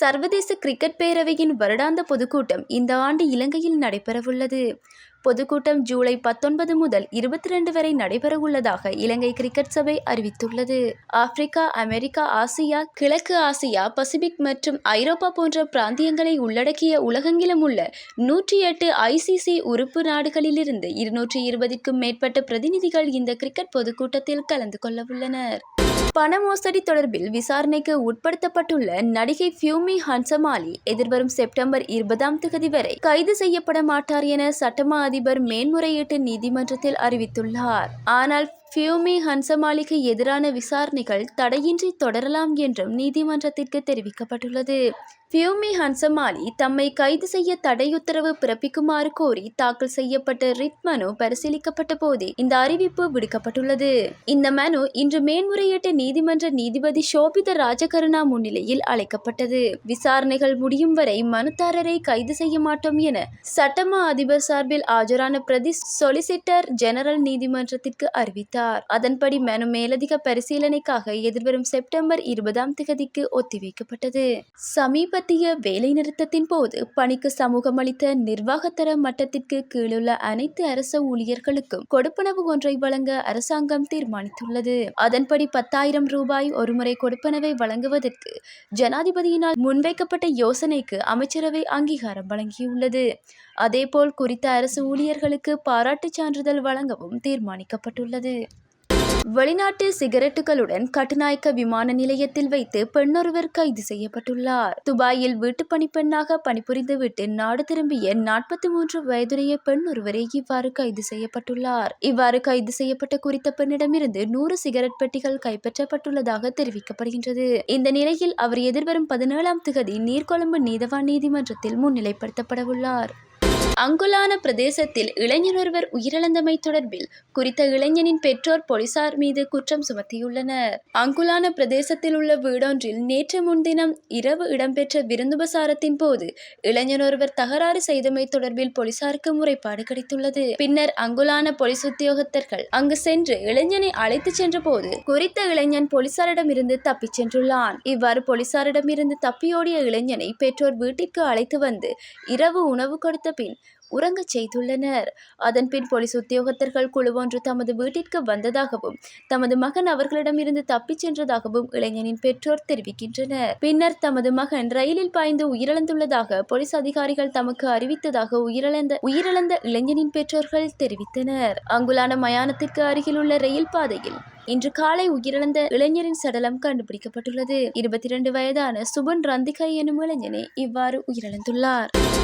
சர்வதேச கிரிக்கெட் பேரவையின் வருடாந்த பொதுக்கூட்டம் இந்த ஆண்டு இலங்கையில் நடைபெறவுள்ளது. பொதுக்கூட்டம் ஜூலை பத்தொன்பது முதல் இருபத்தி ரெண்டு வரை நடைபெறவுள்ளதாக இலங்கை கிரிக்கெட் சபை அறிவித்துள்ளது. ஆப்பிரிக்கா அமெரிக்கா ஆசியா கிழக்கு ஆசியா பசிபிக் மற்றும் ஐரோப்பா போன்ற பிராந்தியங்களை உள்ளடக்கிய உலகெங்கிலும் உள்ள நூற்றி எட்டு ஐசிசி உறுப்பு நாடுகளிலிருந்து இருநூற்றி இருபதுக்கும் மேற்பட்ட பிரதிநிதிகள் இந்த கிரிக்கெட் பொதுக்கூட்டத்தில் கலந்து கொள்ளவுள்ளனர். பண மோசடி தொடர்பில் விசாரணைக்கு உட்படுத்தப்பட்டுள்ள நடிகை ஃபியூமி ஹன்சமாலி எதிர்வரும் செப்டம்பர் இருபதாம் தேதி வரை கைது செய்யப்பட மாட்டார் என சட்டமா அதிபர் மேன்முறையீட்டு நீதிமன்றத்தில் அறிவித்துள்ளார். ஆனால் ஃபியூமி ஹன்சமாலிக்கு எதிரான விசாரணைகள் தடையின்றி தொடரலாம் என்றும் நீதிமன்றத்திற்கு தெரிவிக்கப்பட்டுள்ளது. ஃபியூமி ஹன்சமாலி தம்மை கைது செய்ய தடையுத்தரவு பிறப்பிக்குமாறு கோரி தாக்கல் செய்யப்பட்ட ரிட் மனு பரிசீலிக்கப்பட்ட போதே இந்த அறிவிப்பு விடுக்கப்பட்டுள்ளது. இந்த மனு இன்று மேன்முறையீட்டு நீதிமன்ற நீதிபதி சோபித ராஜகருணா முன்னிலையில் அழைக்கப்பட்டது. விசாரணைகள் முடியும் வரை மனுதாரரை கைது செய்ய மாட்டோம் என சட்டமா அதிபர் சார்பில் ஆஜரான பிரதி சொலிசிட்டர் ஜெனரல் நீதிமன்றத்திற்கு அறிவித்தார். அதன்படி மனு மேலதிக பரிசீலனைக்காக எதிர்வரும் செப்டம்பர் இருபதாம் தேதிக்கு ஒத்திவைக்கப்பட்டது. சமீபத்திய வேலைநிறுத்தத்தின் போது பணிக்கு சமூகம் அளித்த நிர்வாகத்தர மட்டத்திற்கு கீழுள்ள அனைத்து அரச ஊழியர்களுக்கும் கொடுப்பனவு ஒன்றை வழங்க அரசாங்கம் தீர்மானித்துள்ளது. அதன்படி பத்தாயிரம் ரூபாய் ஒருமுறை கொடுப்பனவை வழங்குவதற்கு ஜனாதிபதியினால் முன்வைக்கப்பட்ட யோசனைக்கு அமைச்சரவை அங்கீகாரம் வழங்கியுள்ளது. அதேபோல் குறித்த அரசு ஊழியர்களுக்கு பாராட்டுச் சான்றிதழ் வழங்கவும் தீர்மானிக்கப்பட்டுள்ளது. வெளிநாட்டு சிகரெட்டுகளுடன் கட்டுநாயக்க விமான நிலையத்தில் வைத்து பெண்ணொருவர் கைது செய்யப்பட்டுள்ளார். துபாயில் வீட்டு பணிப்பெண்ணாக பணிபுரிந்துவிட்டு நாடு திரும்பிய நாற்பத்தி மூன்று வயதுடைய பெண் ஒருவரே இவ்வாறு கைது செய்யப்பட்டுள்ளார். இவ்வாறு கைது செய்யப்பட்ட குறித்த பெண்ணிடமிருந்து நூறு சிகரெட் பெட்டிகள் கைப்பற்றப்பட்டுள்ளதாக தெரிவிக்கப்படுகின்றது. இந்த நிலையில் அவர் எதிர்வரும் பதினேழாம் திகதி நீர்கொழும்பு நீதவான் நீதிமன்றத்தில் முன்னிலைப்படுத்தப்படவுள்ளார். அங்குலான பிரதேசத்தில் இளைஞர் ஒருவர் உயிரிழந்தமை தொடர்பில் குறித்த இளைஞனின் பெற்றோர் போலீசார் மீது குற்றம் சுமத்தியுள்ளனர். அங்குலான பிரதேசத்தில் உள்ள வீடொன்றில் நேற்று முன்தினம் இரவு இடம்பெற்ற விருந்துபசாரத்தின் போது இளைஞர் ஒருவர் தகராறு செய்தமை தொடர்பில் போலீசாருக்கு முறைப்பாடு கிடைத்துள்ளது. பின்னர் அங்குலான போலீஸ் உத்தியோகத்தர்கள் அங்கு சென்று இளைஞனை அழைத்துச் சென்ற போது குறித்த இளைஞன் போலீசாரிடமிருந்து தப்பிச் சென்றுள்ளான். இவ்வாறு போலீசாரிடமிருந்து தப்பியோடிய இளைஞனை பெற்றோர் வீட்டிற்கு அழைத்து வந்து இரவு உணவு கொடுத்த பின் உறங்கச் செய்துள்ளனர். அதன்பின் போலீஸ் உத்தியோகத்தர்கள் குழு ஒன்று தமது வீட்டிற்கு வந்ததாகவும் தமது மகன் அவர்களிடமிருந்து தப்பிச் சென்றதாகவும் இளைஞனின் பெற்றோர் தெரிவிக்கின்றனர். பின்னர் தமது மகன் ரயிலில் பாய்ந்து உயிரிழந்துள்ளதாக போலீஸ் அதிகாரிகள் தமக்கு அறிவித்ததாக உயிரிழந்த உயிரிழந்த இளைஞனின் பெற்றோர்கள் தெரிவித்தனர். அங்குலான மயானத்திற்கு அருகிலுள்ள ரயில் பாதையில் இன்று காலை உயிரிழந்த இளைஞரின் சடலம் கண்டுபிடிக்கப்பட்டுள்ளது. இருபத்தி இரண்டு வயதான சுபன் ரந்திகை எனும் இளைஞனே இவ்வாறு உயிரிழந்துள்ளார்.